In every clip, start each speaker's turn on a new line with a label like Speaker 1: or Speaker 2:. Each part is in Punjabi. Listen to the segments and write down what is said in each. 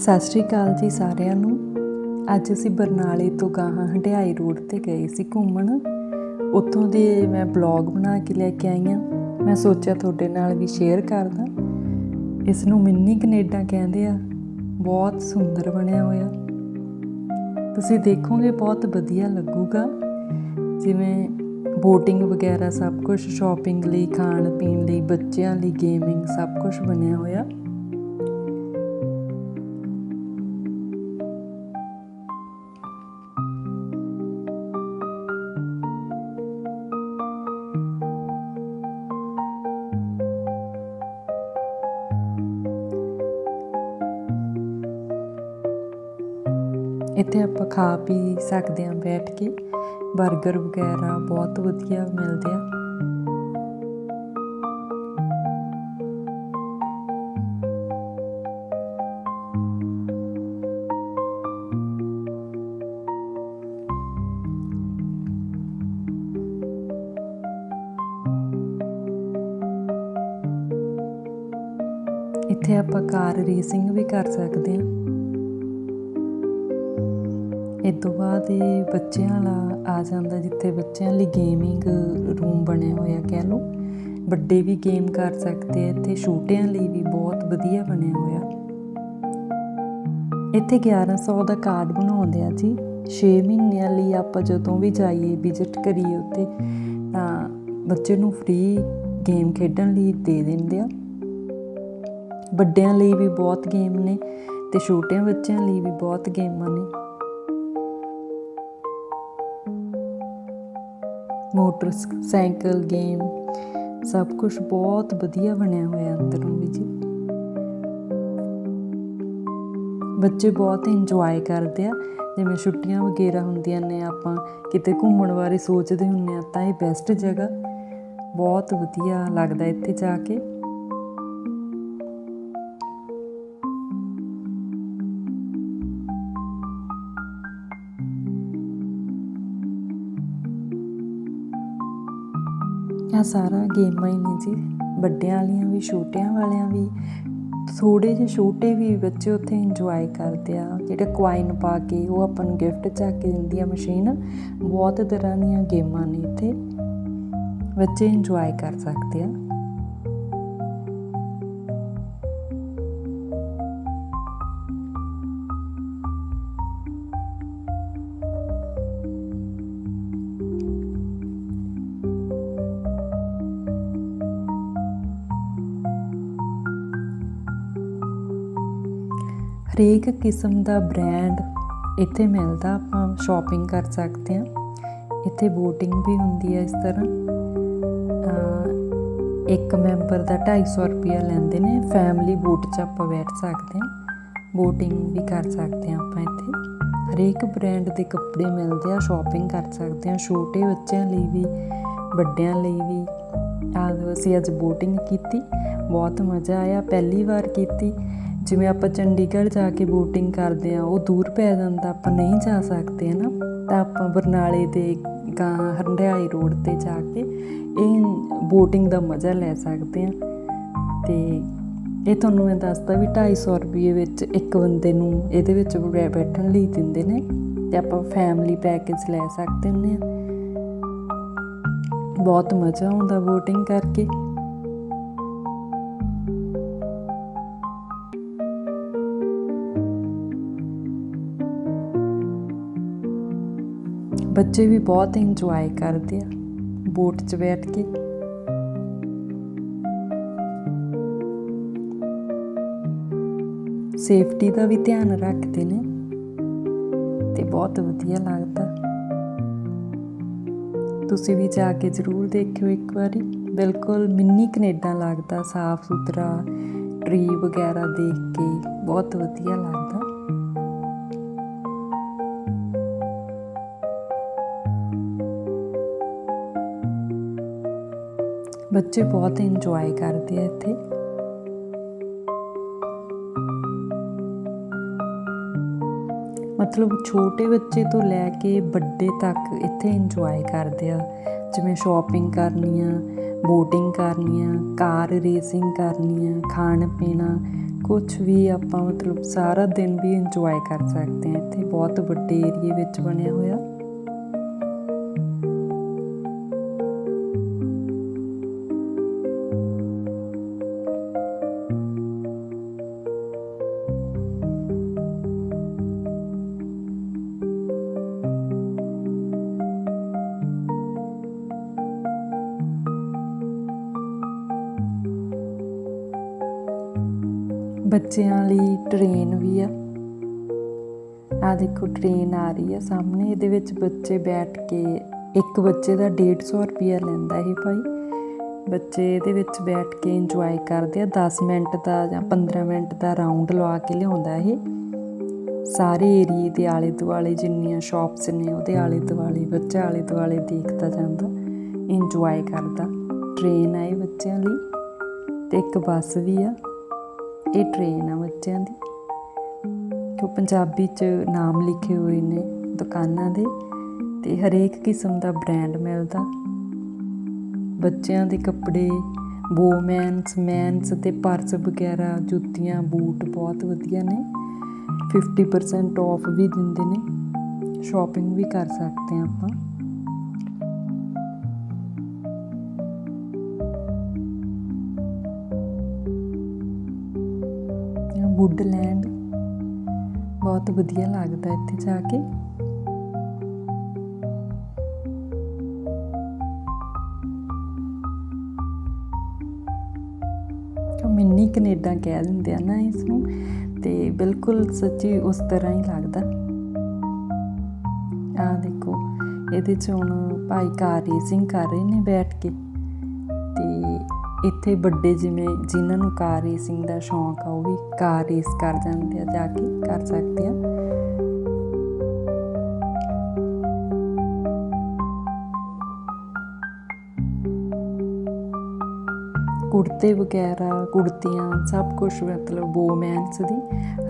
Speaker 1: ਸਤਿ ਸ਼੍ਰੀ ਅਕਾਲ ਜੀ ਸਾਰਿਆਂ ਨੂੰ। ਅੱਜ ਅਸੀਂ ਬਰਨਾਲੇ ਤੋਂ ਗਾਹਾਂ ਹੰਡਿਆਈ ਰੋਡ ਤੇ ਗਏ ਸੀ ਘੁੰਮਣ। ਉੱਥੋਂ ਦੇ ਮੈਂ ਬਲੌਗ ਬਣਾ ਕੇ ਲੈ ਕੇ ਆਈ ਹਾਂ ਮੈਂ ਸੋਚਿਆ ਤੁਹਾਡੇ ਨਾਲ ਵੀ ਸ਼ੇਅਰ ਕਰਦਾ। ਇਸ ਨੂੰ ਮਿੰਨੀ ਕੈਨੇਡਾ ਕਹਿੰਦੇ ਆ। ਬਹੁਤ ਸੁੰਦਰ ਬਣਿਆ ਹੋਇਆ। ਤੁਸੀਂ ਦੇਖੋਗੇ ਬਹੁਤ ਵਧੀਆ ਲੱਗੂਗਾ। ਜਿਵੇਂ ਬੋਟਿੰਗ ਵਗੈਰਾ ਸਭ ਕੁਝ ਸ਼ਾਪਿੰਗ ਲਈ ਖਾਣ ਪੀਣ ਲਈ, ਬੱਚਿਆਂ ਲਈ ਗੇਮਿੰਗ ਸਭ ਕੁਝ ਬਣਿਆ ਹੋਇਆ। ਇੱਥੇ ਆਪਾਂ ਖਾ ਪੀ ਸਕਦੇ ਹਾਂ ਬੈਠ ਕੇ। 버ਗਰ ਵਗੈਰਾ ਬਹੁਤ ਵਧੀਆ ਮਿਲਦੇ ਆ। ਇੱਥੇ ਆਪਾਂ ਕਾਰ ਰੇਸਿੰਗ ਵੀ ਕਰ ਸਕਦੇ ਹਾਂ। ਇਹ ਤੋਂ ਬਾਅਦ ਇਹ ਬੱਚਿਆਂ ਵਾਲਾ ਆ ਜਾਂਦਾ ਜਿੱਥੇ ਬੱਚਿਆਂ ਲਈ ਗੇਮਿੰਗ ਰੂਮ ਬਣਿਆ ਹੋਇਆ ਕਹਿ ਲਓ। ਵੱਡੇ ਵੀ ਗੇਮ ਕਰ ਸਕਦੇ ਆ, ਇੱਥੇ ਛੋਟਿਆਂ ਲਈ ਵੀ ਬਹੁਤ ਵਧੀਆ ਬਣਿਆ ਹੋਇਆ। ਇੱਥੇ 1100 ਦਾ ਕਾਰਡ ਬਣਾਉਂਦੇ ਆ ਜੀ। 6 ਮਹੀਨਿਆਂ ਲਈ ਆਪਾਂ ਜਦੋਂ ਵੀ ਜਾਈਏ ਵਿਜ਼ਿਟ ਕਰੀਏ ਉੱਥੇ, ਤਾਂ ਬੱਚੇ ਨੂੰ ਫ੍ਰੀ ਗੇਮ ਖੇਡਣ ਲਈ ਦੇ ਦਿੰਦੇ ਆ। ਵੱਡਿਆਂ ਲਈ ਵੀ ਬਹੁਤ ਗੇਮ ਨੇ ਤੇ ਛੋਟਿਆਂ ਬੱਚਿਆਂ ਲਈ ਵੀ ਬਹੁਤ ਗੇਮਾਂ ਨੇ। ਮੋਟਰ ਸਾਈਕਲ, ਗੇਮ, ਸਭ ਕੁਝ ਬਹੁਤ ਵਧੀਆ ਬਣਿਆ ਹੋਇਆ ਅੰਦਰੋਂ ਵੀ ਜੀ। ਬੱਚੇ ਬਹੁਤ ਇੰਜੋਏ ਕਰਦੇ ਆ। ਜਿਵੇਂ ਛੁੱਟੀਆਂ ਵਗੈਰਾ ਹੁੰਦੀਆਂ ਨੇ, ਆਪਾਂ ਕਿਤੇ ਘੁੰਮਣ ਬਾਰੇ ਸੋਚਦੇ ਹੁੰਨੇ ਆ ਤਾਂ ਇਹ ਬੈਸਟ ਜਗ੍ਹਾ। ਬਹੁਤ ਵਧੀਆ ਲੱਗਦਾ ਇੱਥੇ ਜਾ ਕੇ। ਆ ਸਾਰਾ ਗੇਮਾਂ ਹੀ ਨੇ ਜੀ। ਵੱਡਿਆਂ ਵਾਲੀਆਂ ਵੀ, ਛੋਟਿਆਂ ਵਾਲਿਆਂ ਵੀ। ਥੋੜੇ ਜਿਹੇ ਛੋਟੇ ਵੀ ਬੱਚੇ ਉੱਥੇ ਇੰਜੋਏ ਕਰਦੇ ਆ। ਜਿਹੜੇ ਕੁਆਇਨ ਪਾ ਕੇ ਉਹ ਆਪਾਂ ਨੂੰ ਗਿਫਟ ਚੱਕ ਕੇ ਦਿੰਦੀ ਆ ਮਸ਼ੀਨ ਬਹੁਤ ਤਰ੍ਹਾਂ ਦੀਆਂ ਗੇਮਾਂ ਨੇ ਇੱਥੇ। ਬੱਚੇ ਇੰਜੋਏ ਕਰ ਸਕਦੇ ਆ। ਹਰੇਕ ਕਿਸਮ ਦਾ ਬ੍ਰਾਂਡ ਇੱਥੇ ਮਿਲਦਾ, ਆਪਾਂ ਸ਼ਾਪਿੰਗ ਕਰ ਸਕਦੇ ਹਾਂ। ਇੱਥੇ VOTING ਵੀ ਹੁੰਦੀ ਹੈ ਇਸ ਤਰ੍ਹਾਂ। ਇੱਕ ਮੈਂਬਰ ਦਾ 250 ਰੁਪਿਆ ਲੈਂਦੇ ਨੇ ਫੈਮਿਲੀ ਬੋਟ 'ਚ ਆਪਾਂ ਬੈਠ ਸਕਦੇ ਹਾਂ। VOTING ਵੀ ਕਰ ਸਕਦੇ ਹਾਂ ਆਪਾਂ ਇੱਥੇ। ਹਰੇਕ ਬ੍ਰਾਂਡ ਦੇ ਕੱਪੜੇ ਮਿਲਦੇ ਆ ਸ਼ਾਪਿੰਗ ਕਰ ਸਕਦੇ ਹਾਂ। ਛੋਟੇ ਬੱਚਿਆਂ ਲਈ ਵੀ, ਵੱਡਿਆਂ ਲਈ ਵੀ। ਆਹ, ਅਸੀਂ ਅੱਜ VOTING ਕੀਤੀ, ਬਹੁਤ ਮਜ਼ਾ ਆਇਆ, ਪਹਿਲੀ ਵਾਰ ਕੀਤੀ। ਜਿਵੇਂ ਆਪਾਂ ਚੰਡੀਗੜ੍ਹ ਜਾ ਕੇ ਬੋਟਿੰਗ ਕਰਦੇ ਆ ਉਹ ਦੂਰ ਪੈ ਜਾਂਦਾ, ਆਪਾਂ ਨਹੀਂ ਜਾ ਸਕਦੇ ਨਾ ਤਾਂ ਆਪਾਂ ਬਰਨਾਲੇ ਦੇ ਗਾਂ ਹੰਡਿਆਈ ਰੋਡ ਤੇ ਜਾ ਕੇ ਇਹ ਬੋਟਿੰਗ ਦਾ ਮਜ਼ਾ ਲੈ ਸਕਦੇ ਆ ਤੇ ਇਹ ਤੁਹਾਨੂੰ ਮੈਂ ਦੱਸਦਾ ਵੀ 250 ਰੁਪਏ ਵਿੱਚ ਇੱਕ ਬੰਦੇ ਨੂੰ ਇਹਦੇ ਵਿੱਚ ਬੈਠਣ ਲਈ ਦਿੰਦੇ ਨੇ ਤੇ ਆਪਾਂ ਫੈਮਿਲੀ ਪੈਕੇਜ ਲੈ ਸਕਦੇ ਹੁੰਦੇ ਆ ਬਹੁਤ ਮਜ਼ਾ ਆਉਂਦਾ ਬੋਟਿੰਗ ਕਰਕੇ। ਬੱਚੇ ਵੀ ਬਹੁਤ ਇੰਜੋਏ ਕਰਦੇ ਆ ਬੋਟ 'ਚ ਬੈਠ ਕੇ। ਸੇਫਟੀ ਦਾ ਵੀ ਧਿਆਨ ਰੱਖਦੇ ਨੇ ਤੇ ਬਹੁਤ ਵਧੀਆ ਲੱਗਦਾ। ਤੁਸੀਂ ਵੀ ਜਾ ਕੇ ਜ਼ਰੂਰ ਦੇਖਿਓ ਇੱਕ ਵਾਰੀ। ਬਿਲਕੁਲ ਮਿੰਨੀ ਕੈਨੇਡਾ ਲੱਗਦਾ, ਸਾਫ਼ ਸੁਥਰਾ ਟਰੀ ਵਗੈਰਾ ਦੇਖ ਕੇ, ਬਹੁਤ ਵਧੀਆ ਲੱਗਦਾ। ਬੱਚੇ ਬਹੁਤ ਇੰਜੋਏ ਕਰਦੇ ਆ ਇੱਥੇ। ਮਤਲਬ ਛੋਟੇ ਬੱਚੇ ਤੋਂ ਲੈ ਕੇ ਵੱਡੇ ਤੱਕ ਇੱਥੇ ਇੰਜੋਏ ਕਰਦੇ ਆ। ਜਿਵੇਂ ਸ਼ਾਪਿੰਗ ਕਰਨੀ ਆ ਬੋਟਿੰਗ ਕਰਨੀ ਆ ਕਾਰ ਰੇਸਿੰਗ ਕਰਨੀ ਆ ਖਾਣ ਪੀਣਾ ਕੁਝ ਵੀ ਆਪਾਂ ਮਤਲਬ ਸਾਰਾ ਦਿਨ ਵੀ ਇੰਜੋਏ ਕਰ ਸਕਦੇ ਆ। ਇੱਥੇ ਬਹੁਤ ਵੱਡੇ ਏਰੀਏ ਵਿੱਚ ਬਣਿਆ ਹੋਇਆ। ਬੱਚਿਆਂ ਲਈ ਟ੍ਰੇਨ ਵੀ ਆ। ਆ ਦੇਖੋ ਟ੍ਰੇਨ ਆ ਰਹੀ ਆ ਸਾਹਮਣੇ। ਇਹਦੇ ਵਿੱਚ ਬੱਚੇ ਬੈਠ ਕੇ, ਇੱਕ ਬੱਚੇ ਦਾ 150 ਰੁਪਿਆ ਲੈਂਦਾ ਇਹ ਭਾਈ। ਬੱਚੇ ਇਹਦੇ ਵਿੱਚ ਬੈਠ ਕੇ ਇੰਜੋਏ ਕਰਦੇ ਆ। 10 ਮਿੰਟ ਦਾ ਜਾਂ 15 ਮਿੰਟ ਦਾ ਰਾਉਂਡ ਲਵਾ ਕੇ ਲਿਆਉਂਦਾ ਇਹ। ਸਾਰੇ ਏਰੀਏ ਦੇ ਆਲੇ ਦੁਆਲੇ ਜਿੰਨੀਆਂ ਸ਼ਾਪਸ ਨੇ, ਉਹਦੇ ਆਲੇ ਦੁਆਲੇ ਬੱਚਾ ਆਲੇ ਦੁਆਲੇ ਦੇਖਦਾ ਜਾਂਦਾ ਇੰਜੋਏ ਕਰਦਾ। ਟ੍ਰੇਨ ਆਏ ਬੱਚਿਆਂ ਲਈ। ਤੇ ਇੱਕ ਬੱਸ ਵੀ ਆ। ਇਹ ਟ੍ਰੇਨ ਆ ਬੱਚਿਆਂ ਦੀ। ਜੋ ਪੰਜਾਬੀ ਚ ਨਾਮ ਲਿਖੇ ਹੋਏ ਨੇ ਦੁਕਾਨਾਂ ਦੇ ਤੇ ਹਰੇਕ ਕਿਸਮ ਦਾ ਬ੍ਰਾਂਡ ਮਿਲਦਾ। ਬੱਚਿਆਂ ਦੇ ਕੱਪੜੇ ਵੂਮੈਨਸ ਮੈਨਸ ਤੇ ਪਰਸ ਵਗੈਰਾ, ਜੁੱਤੀਆਂ, ਬੂਟ ਬਹੁਤ ਵਧੀਆ ਨੇ। 50% ਆਫ ਵੀ ਦਿੰਦੇ ਨੇ। ਸ਼ਾਪਿੰਗ ਵੀ ਕਰ ਸਕਦੇ ਆ ਆਪਾਂ। ਵੁੱਡਲੈਂਡ ਬਹੁਤ ਵਧੀਆ ਲੱਗਦਾ ਇੱਥੇ ਜਾ ਕੇ। ਮਿੰਨੀ ਕੈਨੇਡਾ ਕਹਿ ਦਿੰਦੇ ਆ ਨਾ ਇਸ ਨੂੰ ਤੇ ਬਿਲਕੁਲ ਸੱਚੀ ਉਸ ਤਰ੍ਹਾਂ ਹੀ ਲੱਗਦਾ। ਆ ਦੇਖੋ, ਇਹਦੇ ਚ ਹੁਣ ਭਾਈ ਕਾਰ ਰੇਸਿੰਗ ਕਰ ਰਹੇ ਨੇ ਬੈਠ ਕੇ। ਇੱਥੇ ਵੱਡੇ ਜਿਵੇਂ ਜਿਨ੍ਹਾਂ ਨੂੰ ਕਾਰ ਰੇਸਿੰਗ ਦਾ ਸ਼ੌਂਕ ਆ, ਉਹ ਵੀ ਕਾਰ ਰੇਸ ਕਰ ਜਾਂਦੇ ਆ, ਜਾ ਕੇ ਕਰ ਸਕਦੇ ਆ। ਕੁੜਤੇ ਵਗੈਰਾ, ਕੁੜਤੀਆਂ, ਸਭ ਕੁਝ ਮਤਲਬ ਵੂਮੈਨਸ ਦੀ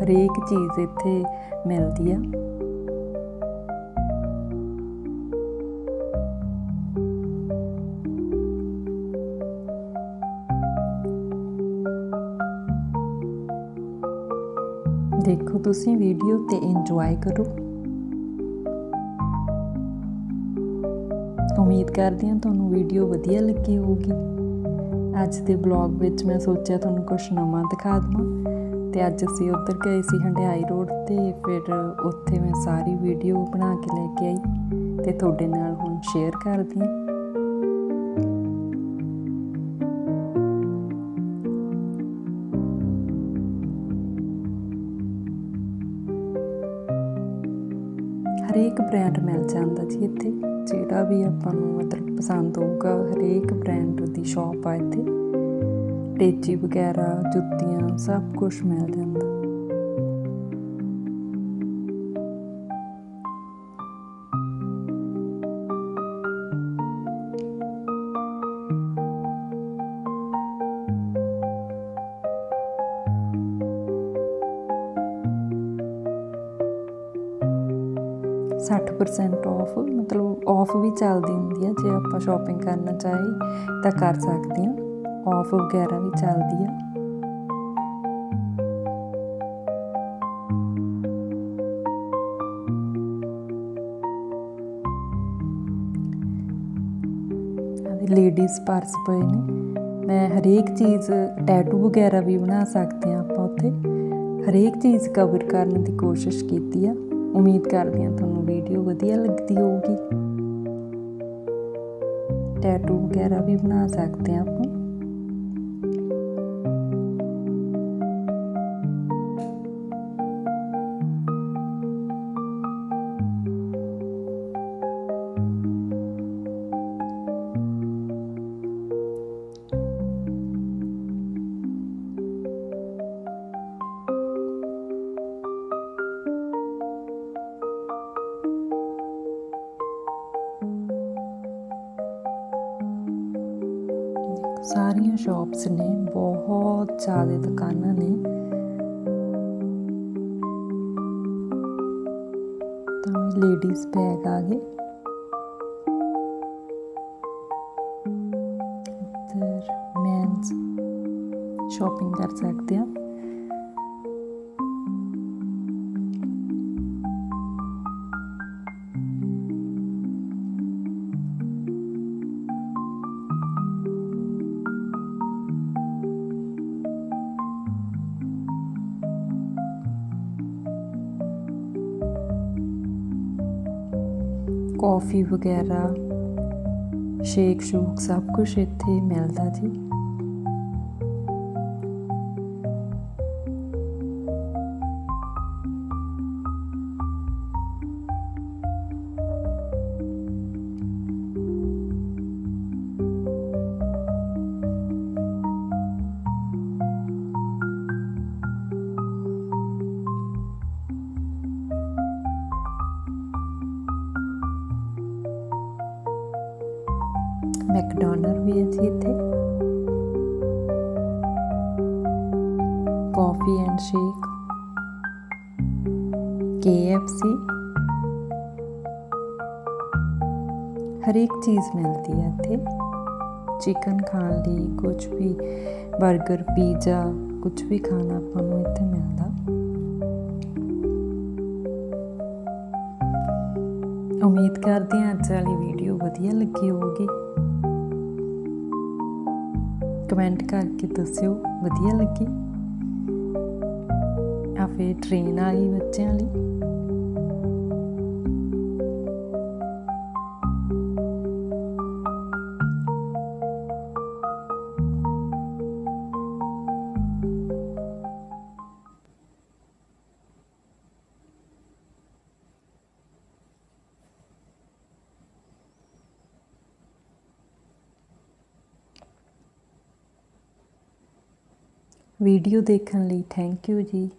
Speaker 1: ਹਰੇਕ ਚੀਜ਼ ਇੱਥੇ ਮਿਲਦੀ ਆ। ਤੁਸੀਂ ਵੀਡੀਓ ਤੇ ਇੰਜੋਏ ਕਰੋ। ਉਮੀਦ ਕਰਦੀ ਹਾਂ ਤੁਹਾਨੂੰ ਵੀਡੀਓ ਵਧੀਆ ਲੱਗੀ ਹੋਊਗੀ। ਅੱਜ ਦੇ ਬਲੌਗ ਵਿੱਚ ਮੈਂ ਸੋਚਿਆ ਤੁਹਾਨੂੰ ਕੁਝ ਨਵਾਂ ਦਿਖਾ ਦਵਾਂ। ਤੇ ਅੱਜ ਅਸੀਂ ਉੱਧਰ ਗਏ ਸੀ ਹੰਡਿਆਈ ਰੋਡ ਤੇ, ਫਿਰ ਉੱਥੇ ਮੈਂ ਸਾਰੀ ਵੀਡੀਓ ਬਣਾ ਕੇ ਲੈ ਕੇ ਆਈ। ਤੇ ਤੁਹਾਡੇ ਨਾਲ ਹੁਣ ਸ਼ੇਅਰ ਕਰਦੀ ਹਾਂ। ਹਰੇਕ ਬ੍ਰਾਂਡ ਮਿਲ ਜਾਂਦਾ ਜੀ ਇੱਥੇ। ਜਿਹੜਾ ਵੀ ਆਪਾਂ ਨੂੰ ਮਤਲਬ ਪਸੰਦ ਹੋਊਗਾ, ਹਰੇਕ ਬ੍ਰਾਂਡ ਦੀ ਸ਼ਾਪ ਆ ਇੱਥੇ। ਟੇਚੀ ਵਗੈਰਾ, ਜੁੱਤੀਆਂ, ਸਭ ਕੁਝ ਮਿਲ ਜਾਂਦਾ। ਸੱਠ ਪਰਸੈਂਟ ਆਫ ਮਤਲਬ ਆਫ ਵੀ ਚੱਲਦੀ ਹੁੰਦੀ ਹੈ ਜੇ ਆਪਾਂ ਸ਼ਾਪਿੰਗ ਕਰਨਾ ਚਾਹੀ ਤਾਂ ਕਰ ਸਕਦੇ ਹਾਂ ਆਫ ਵਗੈਰਾ ਵੀ ਚੱਲਦੀ ਆ। ਲੇਡੀਜ਼ ਪਰਸ ਪਏ ਨੇ। ਮੈਂ ਹਰੇਕ ਚੀਜ਼ ਟੈਟੂ ਵਗੈਰਾ ਵੀ ਬਣਾ ਸਕਦੇ ਆ ਆਪਾਂ ਉੱਥੇ। ਹਰੇਕ ਚੀਜ਼ ਕਵਰ ਕਰਨ ਦੀ ਕੋਸ਼ਿਸ਼ ਕੀਤੀ ਆ। ਉਮੀਦ ਕਰਦੀ ਹਾਂ ਤੁਹਾਨੂੰ ਵੀਡੀਓ ਵਧੀਆ ਲੱਗਦੀ ਹੋਊਗੀ। ਟੈਟੂ ਵਗੈਰਾ ਵੀ ਬਣਾ ਸਕਦੇ ਆ ਸਾਰੀਆਂ ਸ਼ਾਪਸ ਨੇ, ਬਹੁਤ ਜ਼ਿਆਦਾ ਦੁਕਾਨਾਂ ਨੇ। ਤਾਂ ਲੇਡੀਜ਼ ਬੈਗ ਆ ਗਏ। ਇੱਧਰ ਮੈਨਸ ਸ਼ਾਪਿੰਗ ਕਰ ਸਕਦੇ ਆ ਕੌਫੀ ਵਗੈਰਾ ਸ਼ੇਕ ਸ਼ੂਕ ਸਭ ਕੁਝ ਇੱਥੇ ਮਿਲਦਾ ਜੀ। ਕਾਫੀ ਐਂਡ ਸ਼ੇਕ KFC ਹਰ ਇੱਕ ਚੀਜ਼ ਮਿਲਦੀ ਹੈ ਇੱਥੇ। ਚਿਕਨ ਖਾਣ ਲਈ ਕੁਝ ਵੀ 버ਗਰ ਪੀਜ਼ਾ ਕੁਝ ਵੀ ਖਾਣਾ ਆਪਾਂ ਨੂੰ ਇੱਥੇ ਮਿਲਦਾ। ਉਮੀਦ ਕਰਦੇ ਹਾਂ ਅੱਜ ਵਾਲੀ ਵੀਡੀਓ ਵਧੀਆ ਲੱਗੀ ਹੋਊਗੀ। ਕਮੈਂਟ ਕਰਕੇ ਦੱਸਿਓ, ਵਧੀਆ ਲੱਗੀ। ਫਿਰ ਟ੍ਰੇਨ ਗਈ ਬੱਚਿਆਂ ਲਈ। ਵੀਡੀਓ ਦੇਖਣ ਲਈ ਥੈਂਕ ਯੂ ਜੀ।